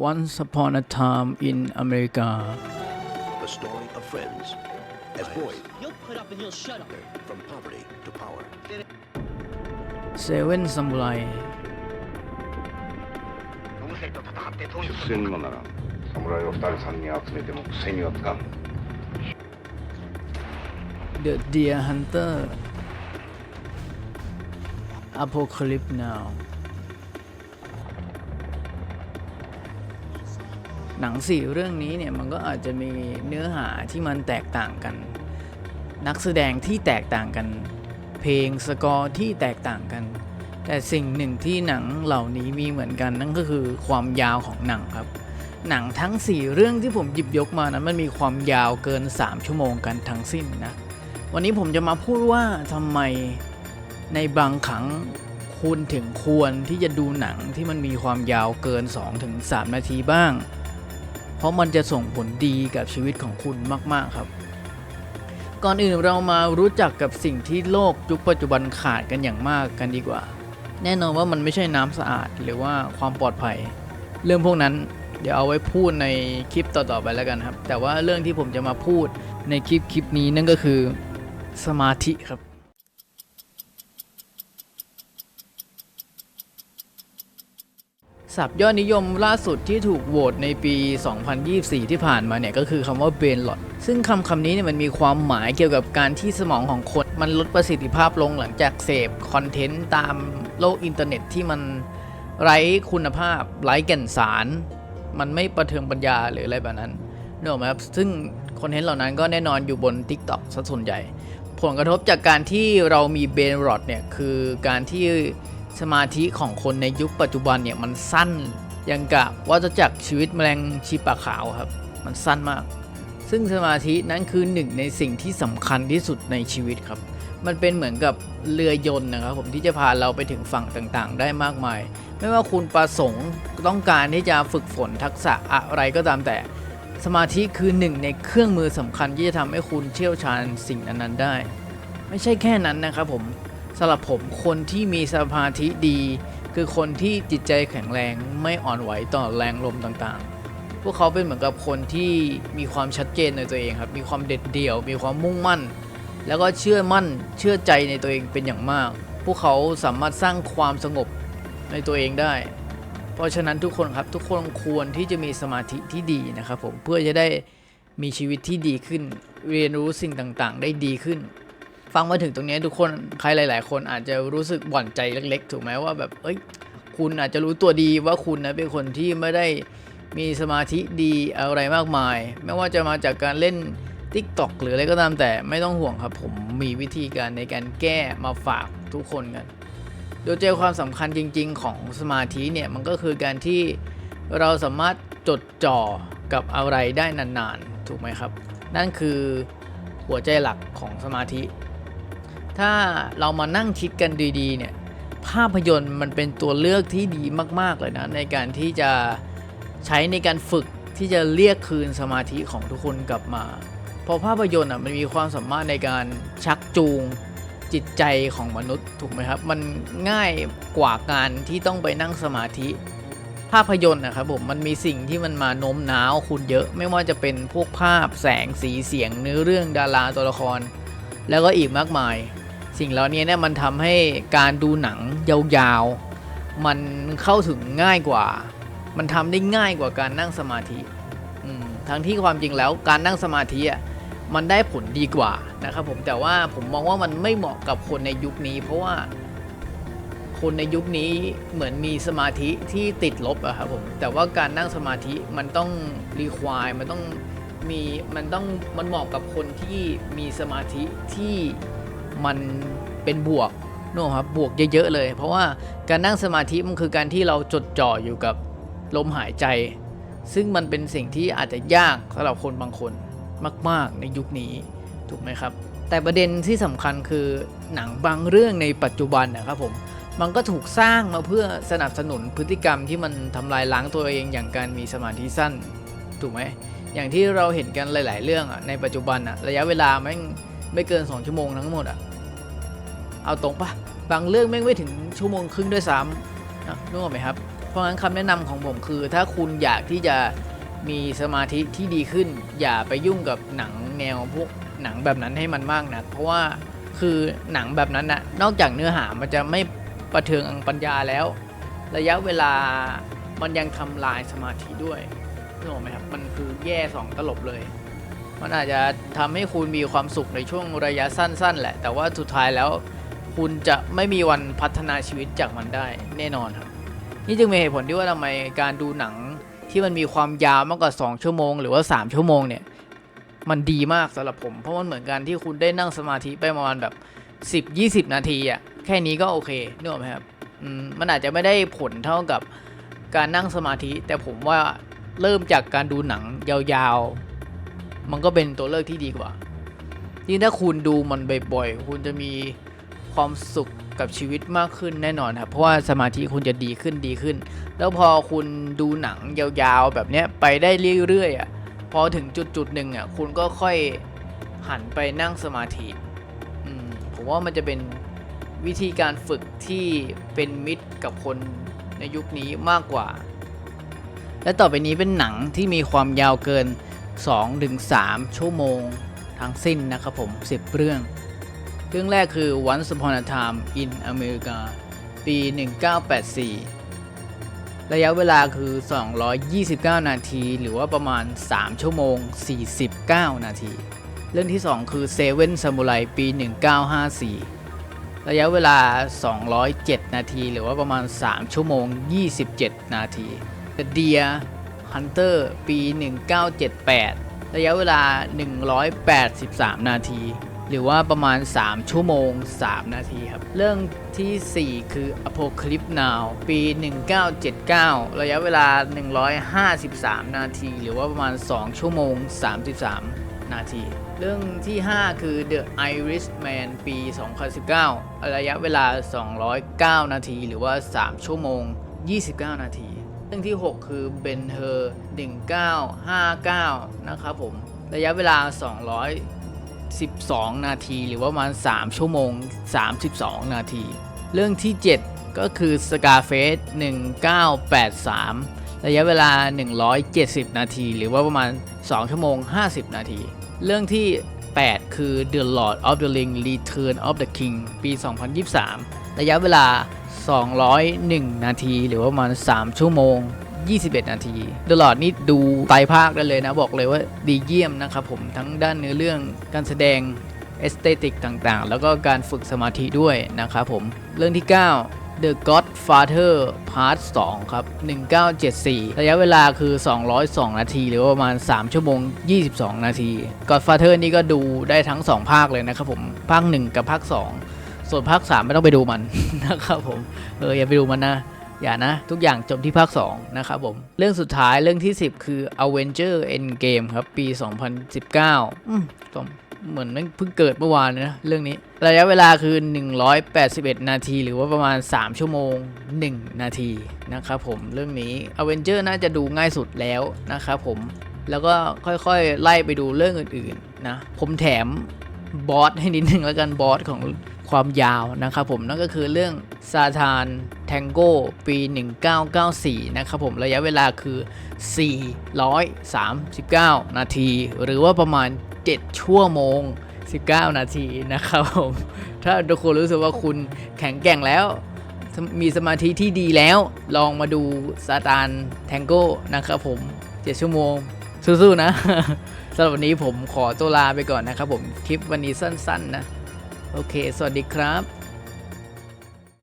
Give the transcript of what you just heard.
Once Upon a Time in America The story of friends. As boys, You'll put up and you'll shut up. from poverty to power. Seven Samurai 出世にもならん侍を二人三人集めても癖にはつかん The Deer Hunter Apocalypse Now หนังสี่เรื่องนี้เนี่ยมันก็อาจจะมีเนื้อหาที่มันแตกต่างกัน นักแสดงที่แตกต่างกัน เพลงสกอร์ที่แตกต่างกัน แต่สิ่งหนึ่งที่หนังเหล่านี้มีเหมือนกันนั่นก็คือความยาวของหนังครับ หนังทั้ง 4 เรื่องที่ผมหยิบยกมานะมันมีความยาวเกิน 3 ชั่วโมงกันทั้งสิ้นนะวันนี้ผมจะมาพูดว่าทำไมในบางครั้งคุณถึงควรที่จะดูหนังที่มันมีความยาวเกิน 2-3 นาทีบ้าง เพราะมันจะส่งผลดีกับชีวิตของคุณมาก ๆ ครับ ก่อนอื่นเรามารู้จักกับสิ่งที่โลกยุคปัจจุบันขาดกันอย่างมากกันดีกว่า แน่นอนว่ามันไม่ใช่น้ำสะอาดหรือว่าความปลอดภัย เรื่องพวกนั้นเดี๋ยวเอาไว้พูดในคลิปต่อๆไปแล้วกันครับ แต่ว่าเรื่องที่ผมจะมาพูดในคลิปคลิปนี้นั่นก็คือสมาธิครับ ศัพท์ยอดนิยมล่าสุดที่ถูกโหวตในปี 2024 ที่ผ่านมาเนี่ยก็คือคำว่าเบนหลอดซึ่งคำคำนี้เนี่ยมันมีความหมายเกี่ยวกับการที่สมองของคนมันลดประสิทธิภาพลงหลังจากเสพคอนเทนต์ตามโลกอินเทอร์เน็ตที่มันไร้คุณภาพไร้แก่นสาร มันไม่ประเทืองปัญญาหรืออะไรแบบนั้นนึกออกไหมครับซึ่งคอนเทนต์เหล่านั้นก็แน่นอนอยู่บน TikTok ซะส่วนใหญ่ ผลกระทบจากการที่เรามีเบนรอดเนี่ยคือการที่ สมาธิของคนในยุคปัจจุบันเนี่ยมันสั้นยังกะว่าจะจักรชีวิตแมลงชีปะขาวครับ มันสั้นมาก ซึ่งสมาธินั้นคือหนึ่งในสิ่งที่สำคัญที่สุดในชีวิตครับ มันเป็นเหมือนกับเรือยนต์นะครับผมที่จะพาเราไปถึงฝั่งต่างๆ ได้มากมาย ไม่ว่าคุณประสงค์ต้องการที่จะฝึกฝนทักษะอะไรก็ตามแต่ สมาธิคือหนึ่งในเครื่องมือสำคัญที่จะทำให้คุณเชี่ยวชาญสิ่งนั้นๆได้ ไม่ใช่แค่นั้นนะครับผม สำหรับผมคนที่มีสมาธิดี คือคนที่จิตใจแข็งแรงไม่อ่อนไหวต่อแรงลมต่างๆ พวกเขาเป็นเหมือนกับคนที่มีความชัดเจนในตัวเองครับ มีความเด็ดเดี่ยว มีความมุ่งมั่น แล้วก็เชื่อมั่นเชื่อใจในตัวเองเป็นอย่างมาก พวกเขาสามารถสร้างความสงบในตัวเองได้ เพราะฉะนั้นทุกคนครับทุกคนควรที่จะมีสมาธิที่ดีนะครับผมเพื่อจะได้มีชีวิตที่ดีขึ้น เรียนรู้สิ่งต่างๆ ได้ดีขึ้น ฟังมาถึงตรงนี้ทุกคนใครหลาย ๆ คนอาจจะรู้สึกหวั่นใจเล็ก ๆ ถูกไหมว่าแบบเอ้ยคุณอาจจะรู้ตัวดีว่าคุณนะเป็นคนที่ไม่ได้มีสมาธิดีอะไรมากมาย ไม่ว่าจะมาจากการเล่น TikTok หรืออะไรก็ตามแต่ไม่ต้องห่วงครับ ผมมีวิธีการในการแก้มาฝากทุกคนกัน โดยใจความสำคัญจริง ๆ ของสมาธิเนี่ยมันก็คือการที่เราสามารถจดจ่อกับอะไรได้นาน ๆ ถูกไหมครับ นั่นคือหัวใจหลักของสมาธิ ถ้าเรามานั่งคิดกันดีๆเนี่ยภาพยนตร์มันเป็นตัวเลือกที่ดีมาก ๆ เลยนะ ในการที่จะใช้ในการฝึกที่จะเรียกคืนสมาธิของทุกคนกลับมา เพราะภาพยนตร์อะมันมีความสามารถในการชักจูงจิตใจของมนุษย์ถูกไหมครับ มันง่ายกว่าการที่ต้องไปนั่งสมาธิ ภาพยนตร์นะครับผมมันมีสิ่งที่มันมาโน้มน้าวคุณเยอะ ไม่ว่าจะเป็นพวกภาพแสงสีเสียงเนื้อเรื่องดาราตัวละคร แล้วก็อีกมากมาย สิ่งเหล่านี้เนี่ยมันทำให้การดูหนังยาวๆ มันเข้าถึงง่ายกว่า มันทำได้ง่ายกว่าการนั่งสมาธิทั้งที่ความจริงแล้วการนั่งสมาธิอะมันได้ผลดีกว่านะครับผมแต่ว่าผมมองว่ามันไม่เหมาะกับคนในยุคนี้ เพราะว่าคนในยุคนี้เหมือนมีสมาธิที่ติดลบอะครับผมแต่ว่าการนั่งสมาธิมันต้องรีควายมันต้องมีมันต้องมันเหมาะกับคนที่มีสมาธิที่ มันเป็นบวกนึกออกไหมครับบวกเยอะๆเลย เพราะว่าการนั่งสมาธิมันคือการที่เราจดจ่ออยู่กับลมหายใจ ซึ่งมันเป็นสิ่งที่อาจจะยากสำหรับคนบางคนมาก ๆ ในยุคนี้ถูกไหมครับ แต่ประเด็นที่สำคัญคือหนังบางเรื่องในปัจจุบันนะครับผมมันก็ถูกสร้างมาเพื่อสนับสนุนพฤติกรรมที่มันทำลายล้างตัวเองอย่างการมีสมาธิสั้นถูกไหมอย่างที่เราเห็นกันหลาย ๆ เรื่องอะในปัจจุบันอะระยะเวลาแม่ง ไม่เกิน 2 ชั่วโมงทั้งหมดอะเอาตรงปะบางเรื่องแม่งไม่ถึงชั่วโมงครึ่งด้วยซ้ำนะนึกออกไหมครับ เพราะงั้นคำแนะนำของผมคือ ถ้าคุณอยากที่จะมีสมาธิที่ดีขึ้น อย่าไปยุ่งกับหนังแนวพวกหนังแบบนั้นให้มันมากนะเพราะว่าคือหนังแบบนั้นนะนอกจากเนื้อหามันจะไม่ประเทืองปัญญาแล้ว ระยะเวลามันยังทำลายสมาธิด้วยนึกออกไหมครับ มันคือแย่สองตลบเลย มันอาจจะทำให้คุณมีความสุขในช่วงระยะสั้น ๆ แหละ แต่ว่าสุดท้ายแล้ว คุณจะไม่มีวันพัฒนาชีวิตจากมันได้แน่นอนครับ นี่จึงเป็นเหตุผลที่ว่าทำไมการดูหนังที่มันมีความยาวมากกว่า 2 ชั่วโมง หรือว่า 3 ชั่วโมงเนี่ยมันดีมากสำหรับผม เพราะมันเหมือนกันที่คุณได้นั่งสมาธิไปประมาณแบบ 10 20 นาทีอะแค่นี้ก็โอเคนึกออกไหมครับอืมมันอาจจะไม่ได้ผลเท่ากับการนั่งสมาธิ แต่ผมว่าเริ่มจากการดูหนังยาวๆ มันก็เป็นตัวเลือกที่ดีกว่ายิ่งถ้าคุณดูมันบ่อยๆ คุณจะมีความสุขกับชีวิตมากขึ้นแน่นอนครับ เพราะว่าสมาธิคุณจะดีขึ้นดีขึ้น แล้วพอคุณดูหนังยาวๆแบบเนี้ยไปได้เรื่อยๆอะ พอถึงจุดจุดๆหนึ่งอะคุณก็ค่อยหันไปนั่งสมาธิอืมผมว่ามันจะเป็นวิธีการฝึกที่เป็นมิตรกับคนในยุคนี้มากกว่า และต่อไปนี้เป็นหนังที่มีความยาวเกิน 2-3 ชั่วโมงทั้งสิ้นนะครับผม 10 เรื่อง เรื่องแรกคือ Once Upon a Time in America ปี 1984 ระยะเวลาคือ 229 นาที หรือว่าประมาณ 3 ชั่วโมง 49 นาที เรื่องที่ 2 คือ Seven Samurai ปี 1954 ระยะเวลา 207 นาที หรือว่าประมาณ 3 ชั่วโมง 27 นาที The Deer Hunter ปี 1978 ระยะเวลา 183 นาที หรือว่าประมาณ 3 ชั่วโมง 3 นาทีครับ เรื่องที่ 4 คือ Apocalypse Now ปี 1979 ระยะเวลา 153 นาที หรือว่าประมาณ 2 ชั่วโมง 33 นาทีเรื่องที่ 5 คือ The Irishman ปี 2019 ระยะเวลา 209 นาที หรือว่า 3 ชั่วโมง 29 นาที เรื่งที่ 6 คือ Ben Hur 1959 นะครับผม ระยะเวลา 212 นาที หรือว่าประมาณ 3 ชั่วโมง 32 นาที เรื่องที่ 7 ก็คือ Scarface 1983 ระยะเวลา 170 นาที หรือว่าประมาณ 2 ชั่วโมง 50 นาที เรื่องที่ 8 คือ The Lord of the Ring Return of the King ปี 2023 ระยะเวลา 201 นาที หรือว่าประมาณ 3 ชั่วโมง 21 นาที The Lord นี่ดูไตภาคได้เลยนะ บอกเลยว่าดีเยี่ยมนะครับผมทั้งด้านเนื้อเรื่องการแสดงเอสเตติกต่างๆ แล้วก็การฝึกสมาธิด้วยนะครับผม เรื่องที่ 9 The Godfather Part 2 ครับ 1974 ระยะเวลาคือ 202 นาที หรือว่าประมาณ 3 ชั่วโมง 22 นาที Godfather นี่ก็ดูได้ทั้ง 2 ภาคเลยนะครับผม ภาค 1 กับภาค 2 ส่วนภาค 3 ไม่ต้องไปดูมันนะครับผมเอออย่าไปดูมันนะอย่านะ ทุกอย่างจบที่ภาค 2 นะครับผม เรื่องสุดท้ายเรื่องที่ 10 คือ Avenger Endgame ครับ ปี 2019 อืมสองเหมือนมันเพิ่งเกิดเมื่อวานเลยนะ เรื่องนี้ ระยะเวลาคือ 181 นาที หรือว่าประมาณ 3 ชั่วโมง 1 นาที นะครับผมเรื่องนี้ Avenger น่าจะดูง่ายสุดแล้วนะครับผมแล้วก็ค่อยๆ ไล่ไปดูเรื่องอื่นๆนะ ผมแถมบอสให้นิดนึงแล้วกันบอสของ ความยาวนะครับผมนั่นก็คือเรื่องซาทานแทงโกปี 1994 นะครับผมระยะเวลาคือ 439 นาที หรือว่าประมาณ 7 ชั่วโมง 19 นาทีนะครับผมถ้าทุกคนรู้สึกว่าคุณแข็งแกร่งแล้วมีสมาธิที่ดีแล้วลองมาดูซาตานแทงโก้นะครับผม 7 ชั่วโมงสู้ๆนะสำหรับวันนี้ผมขอตัวลาไปก่อนนะครับผมคลิปวันนี้สั้นๆนะ โอเค สวัสดีครับ